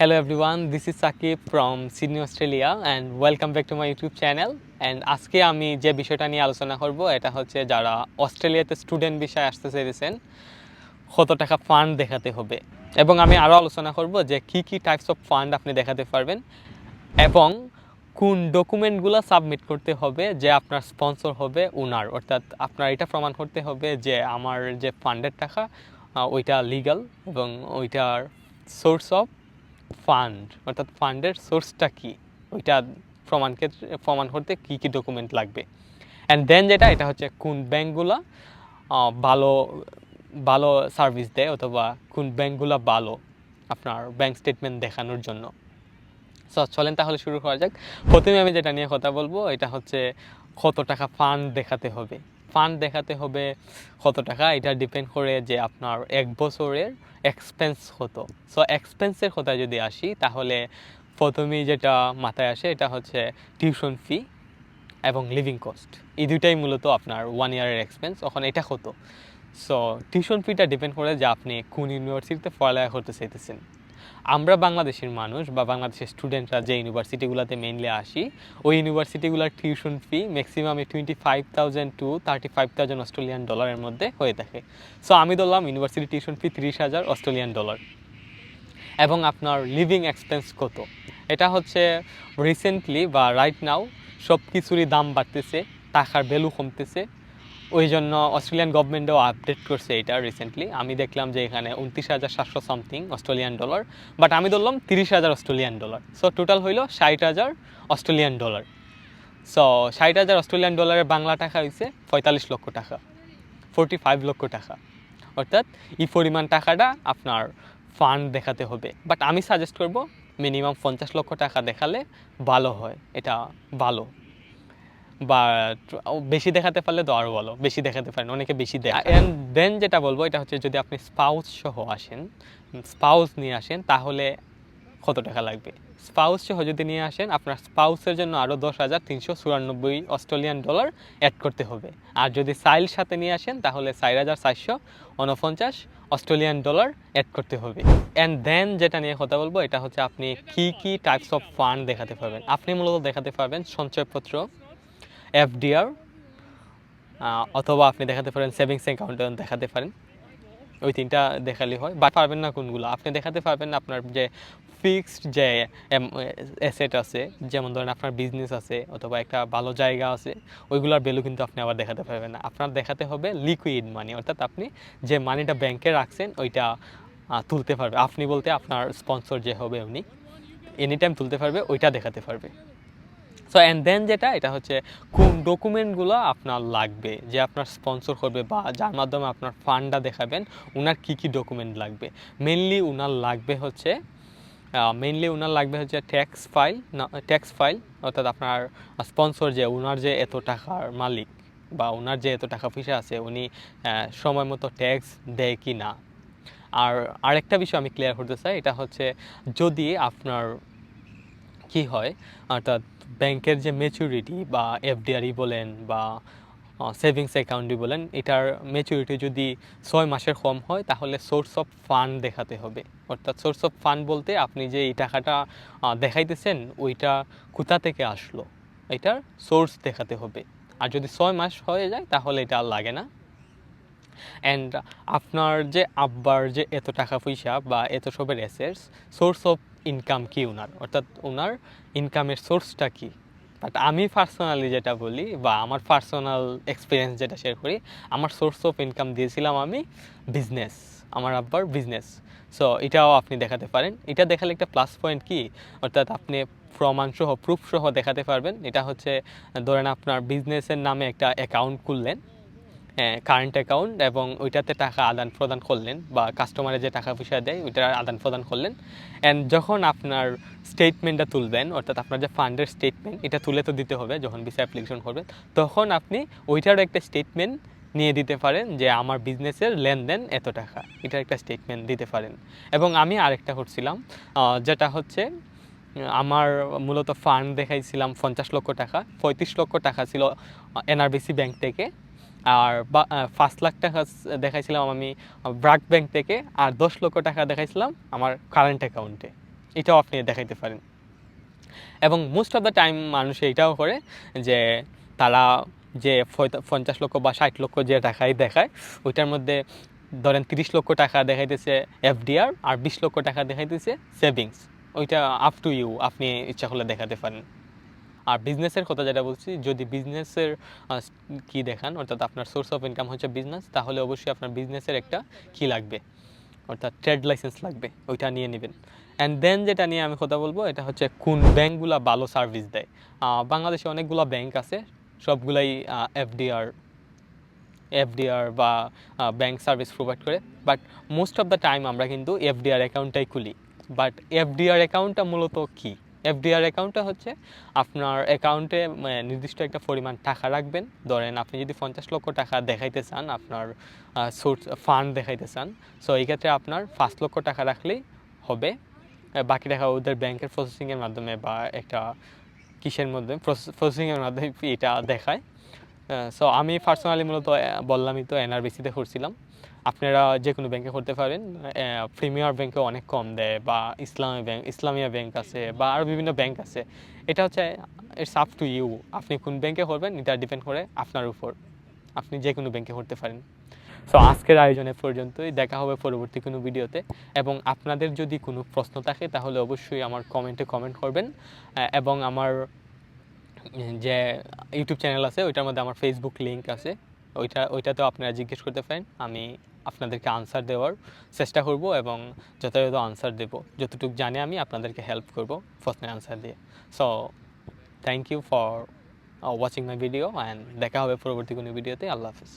Hello everyone, this is Sakib from Sydney, Australia and welcome back to my YouTube channel. And আজকে আমি যে বিষয়টা নিয়ে আলোচনা করব এটা হচ্ছে যারা অস্ট্রেলিয়াতে স্টুডেন্ট বিষয়ে আসতে চেয়েছেন কত টাকা ফান্ড দেখাতে হবে। এবং আমি আরও আলোচনা করব যে কি কি টাইপস অফ ফান্ড আপনি দেখাতে পারবেন এবং কোন ডকুমেন্টগুলো সাবমিট করতে হবে যে আপনার স্পন্সর হবে উনার অর্থাৎ আপনার এটা প্রমাণ করতে হবে যে আমার যে ফান্ডের টাকা ওইটা লিগাল এবং ওইটার সোর্স অফ ফান্ড অর্থাৎ ফান্ডের সোর্সটা কী? ওইটা প্রমাণ ক্ষেত্রে প্রমাণ করতে কি কি ডকুমেন্ট লাগবে? অ্যান্ড দেন যেটা, এটা হচ্ছে কোন ব্যাঙ্কগুলো ভালো ভালো সার্ভিস দেয় অথবা কোন ব্যাঙ্কগুলো ভালো আপনার ব্যাঙ্ক স্টেটমেন্ট দেখানোর জন্য। সো চলেন তাহলে শুরু করা যাক। প্রথমে আমি যেটা নিয়ে কথা বলব, এটা হচ্ছে কত টাকা ফান্ড দেখাতে হবে। ফান্ড দেখাতে হবে কত টাকা, এটা ডিপেন্ড করে যে আপনার এক বছরের এক্সপেন্স কত। সো এক্সপেন্সের কথা যদি আসি, তাহলে প্রথমেই যেটা মাথায় আসে, এটা হচ্ছে টিউশন ফি এবং লিভিং কস্ট এই দুইটাই মূলত আপনার ওয়ান ইয়ারের এক্সপেন্স ওখানে এটা কত। সো টিউশন ফিটা ডিপেন্ড করে যে আপনি কোন ইউনিভার্সিটিতে পড়ালেখা করতে চাইতেছেন। আমরা বাংলাদেশের মানুষ বা বাংলাদেশের স্টুডেন্টরা যে ইউনিভার্সিটিগুলোতে মেইনলি আসি, ওই ইউনিভার্সিটিগুলোর tuition fee maximum twenty five thousand to thirty five thousand Australian ডলারের মধ্যে হয়ে থাকে। সো আমি ধরলাম ইউনিভার্সিটি টিউশন ফি তিরিশ হাজার অস্ট্রেলিয়ান ডলার এবং আপনার লিভিং এক্সপেন্স কত? এটা হচ্ছে রিসেন্টলি বা রাইট নাও সব কিছুরই দাম বাড়তেছে, টাকার ভ্যালু কমতেছে ওই জন্য অস্ট্রেলিয়ান গভর্নমেন্টও আপডেট করছে এটা রিসেন্টলি আমি দেখলাম যে এখানে উনত্রিশ হাজার সাতশো সামথিং অস্ট্রেলিয়ান ডলার বাট আমি ধরলাম তিরিশ হাজার অস্ট্রেলিয়ান ডলার সো টোটাল হইল ষাট হাজার অস্ট্রেলিয়ান ডলার সো ষাট হাজার অস্ট্রেলিয়ান ডলারের বাংলা টাকা হয়েছে পঁয়তাল্লিশ লক্ষ টাকা ফোরটি ফাইভ লক্ষ টাকা। অর্থাৎ এই পরিমাণ টাকাটা আপনার ফান্ড দেখাতে হবে। বাট আমি সাজেস্ট করব মিনিমাম পঞ্চাশ লক্ষ টাকা দেখালে ভালো হয়, এটা ভালো। বা বেশি দেখাতে পারলে তো আরও ভালো বেশি দেখাতে পারেন অনেকে বেশি দেয় অ্যান্ড দেন যেটা বলব এটা হচ্ছে যদি আপনি স্পাউস সহ আসেন স্পাউস নিয়ে আসেন তাহলে কত টাকা লাগবে? স্পাউস সহ যদি নিয়ে আসেন আপনার স্পাউসের জন্য আরও দশ হাজার তিনশো চুরানব্বই অস্ট্রেলিয়ান ডলার অ্যাড করতে হবে। আর যদি সাইল সাথে নিয়ে আসেন তাহলে চার হাজার চারশো উনপঞ্চাশ অস্ট্রেলিয়ান ডলার অ্যাড করতে হবে। অ্যান্ড দেন যেটা নিয়ে কথা বলব এটা হচ্ছে আপনি কি কি টাইপস অফ ফান্ড দেখাতে পারবেন। আপনি মূলত দেখাতে পারবেন সঞ্চয়পত্র এফডিআর অথবা আপনি দেখাতে পারেন সেভিংস অ্যাকাউন্টে দেখাতে পারেন। ওই তিনটা দেখালে হয়, বা পারবেন না কোনগুলো। আপনি দেখাতে পারবেন আপনার যে ফিক্সড যে অ্যাসেট আছে, যেমন ধরেন আপনার বিজনেস আছে, অথবা একটা ভালো জায়গা আছে, ওইগুলোর ভ্যালু কিন্তু আপনি আবার দেখাতে পারবেন না। আপনার দেখাতে হবে লিকুইড মানি অর্থাৎ আপনি যে মানিটা ব্যাংকে রাখছেন, ওইটা তুলতে পারবে। আপনি বলতে আপনার স্পন্সর যে হবে উনি এনি টাইম তুলতে পারবে, ওইটা দেখাতে পারবে। সো অ্যান্ড দেন যেটা, এটা হচ্ছে কোন ডকুমেন্টগুলো আপনার লাগবে, যে আপনার স্পন্সর করবে বা যার মাধ্যমে আপনার ফান্ডটা দেখাবেন ওনার কি কি ডকুমেন্ট লাগবে? মেনলি ওনার লাগবে হচ্ছে মেইনলি ওনার লাগবে হচ্ছে ট্যাক্স ফাইল না ট্যাক্স ফাইল অর্থাৎ আপনার স্পন্সর যে ওনার যে এত টাকার মালিক বা ওনার যে এত টাকা পয়সা আছে, উনি সময় মতো ট্যাক্স দেয় কি না আর আরেকটা বিষয় আমি ক্লিয়ার করতে চাই, এটা হচ্ছে যদি আপনার কি হয়, অর্থাৎ ব্যাংকের যে ম্যাচুরিটি বা এফডিআরই বলেন বা সেভিংস অ্যাকাউন্টই বলেন, এটার ম্যাচুরিটি যদি ছয় মাসের কম হয়, তাহলে সোর্স অফ ফান্ড দেখাতে হবে। অর্থাৎ সোর্স অফ ফান্ড বলতে আপনি যে এই টাকাটা দেখাইতেছেন, ওইটা কোথা থেকে আসলো? এটার সোর্স দেখাতে হবে। আর যদি ছয় মাস হয়ে যায়, তাহলে এটা আর লাগে না। অ্যান্ড আপনার যে আব্বার যে এত টাকা পয়সা বা এত সবের অ্যাসেটস সোর্স অফ ইনকাম কি ওনার অর্থাৎ ওনার ইনকামের সোর্সটা কি? বাট আমি পার্সোনালি যেটা বলি বা আমার পার্সোনাল এক্সপিরিয়েন্স যেটা শেয়ার করি, আমার সোর্স অফ ইনকাম দিয়েছিলাম আমি বিজনেস আমার আব্বার বিজনেস সো এটাও আপনি দেখাতে পারেন। এটা দেখালে একটা প্লাস পয়েন্ট কি? অর্থাৎ আপনি প্রমাণ সহ প্রুফ সহ দেখাতে পারবেন। এটা হচ্ছে, ধরেন আপনার বিজনেসের নামে একটা অ্যাকাউন্ট খুললেন। কারেন্ট অ্যাকাউন্ট এবং ওইটাতে টাকা আদান প্রদান করলেন বা কাস্টমারে যে টাকা পয়সা দেয় ওইটার আদান প্রদান করলেন। অ্যান্ড যখন আপনার স্টেটমেন্টটা তুলবেন, অর্থাৎ আপনার যে ফান্ডের স্টেটমেন্ট এটা তুলে তো দিতে হবে যখন ভিসা অ্যাপ্লিকেশন করবেন, তখন আপনি ওইটারও একটা স্টেটমেন্ট নিয়ে দিতে পারেন যে আমার বিজনেসের লেনদেন এত টাকা। এটার একটা স্টেটমেন্ট দিতে পারেন। এবং আমি আরেকটা করছিলাম যেটা হচ্ছে, আমার মূলত ফান্ড দেখাইছিলাম পঞ্চাশ লক্ষ টাকা, পঁয়ত্রিশ লক্ষ টাকা ছিল এনআরবিসি ব্যাংক থেকে। আর পাঁচ লাখ টাকা দেখাইছিলাম আমি ব্রাক ব্যাংক থেকে, আর দশ লক্ষ টাকা দেখাইছিলাম আমার কারেন্ট অ্যাকাউন্টে এটাও আপনি দেখাইতে পারেন। এবং মোস্ট অফ দ্য টাইম মানুষ এটাও করে যে, তারা যে পঞ্চাশ লক্ষ বা ষাট লক্ষ যে টাকাই দেখায়, ওইটার মধ্যে ধরেন তিরিশ লক্ষ টাকা দেখাইতেছে এফডিআর আর বিশ লক্ষ টাকা দেখাইতেছে সেভিংস ওইটা আপ টু ইউ আপনি ইচ্ছা করলে দেখাতে পারেন। আর বিজনেসের কথা যেটা বলছি, যদি বিজনেসের কি দেখান, অর্থাৎ আপনার সোর্স অফ ইনকাম হচ্ছে বিজনেস তাহলে অবশ্যই আপনার বিজনেসের একটা কি লাগবে? অর্থাৎ ট্রেড লাইসেন্স লাগবে, ওইটা নিয়ে নেবেন। অ্যান্ড দেন যেটা নিয়ে আমি কথা বলব, এটা হচ্ছে কোন ব্যাঙ্কগুলো ভালো সার্ভিস দেয়। বাংলাদেশে অনেকগুলো ব্যাংক আছে, সবগুলাই এফডিআর এফডিআর বা ব্যাংক সার্ভিস প্রোভাইড করে। But most of the time আমরা কিন্তু এফডিআর অ্যাকাউন্টটাই খুলি। বাট এফডিআর অ্যাকাউন্টটা মূলত কি? এফডিআর অ্যাকাউন্টটা হচ্ছে আপনার অ্যাকাউন্টে নির্দিষ্ট একটা পরিমাণ টাকা রাখবেন। ধরেন আপনি যদি পঞ্চাশ লক্ষ টাকা দেখাইতে চান, আপনার সোর্স ফান্ড দেখাইতে চান সো এই ক্ষেত্রে আপনার পাঁচ লক্ষ টাকা রাখলেই হবে। বাকি টাকা ওদের ব্যাংকের প্রসেসিংয়ের মাধ্যমে বা একটা কিসের মধ্যে প্রসেসিংয়ের মাধ্যমে এটা দেখায়। সো আমি পার্সোনালি মূলত বললামই তো এনআরবিসিতে করছিলাম। আপনারা যে কোনো ব্যাংকে করতে পারেন প্রিমিয়ার ব্যাংকে অনেক কম দেয় বা ইসলামী ব্যাংক ইসলামিয়া ব্যাংক আছে বা আরও বিভিন্ন ব্যাংক আছে। এটা হচ্ছে ইটস আপ টু ইউ আপনি কোন ব্যাংকে করবেন, এটা ডিপেন্ড করে আপনার উপর। আপনি যে কোনো ব্যাংকে করতে পারেন। সো আজকের আয়োজনে পর্যন্তই। দেখা হবে পরবর্তী কোনো ভিডিওতে। এবং আপনাদের যদি কোনো প্রশ্ন থাকে, তাহলে অবশ্যই আমার কমেন্টে কমেন্ট করবেন। এবং আমার যে ইউটিউব চ্যানেল আছে, ওইটার মধ্যে আমার ফেসবুক লিঙ্ক আছে। ওইটা, ওইটাতেও আপনারা জিজ্ঞেস করতে পারেন। আমি আপনাদেরকে আনসার দেওয়ার চেষ্টা করব এবং যথাযথ আনসার দেব। যতটুকু জানি আমি আপনাদেরকে হেল্প করব প্রশ্নের আনসার দিয়ে। So thank you for watching my video and দেখা হবে পরবর্তী কোনো ভিডিওতে আল্লাহ হাফিজ।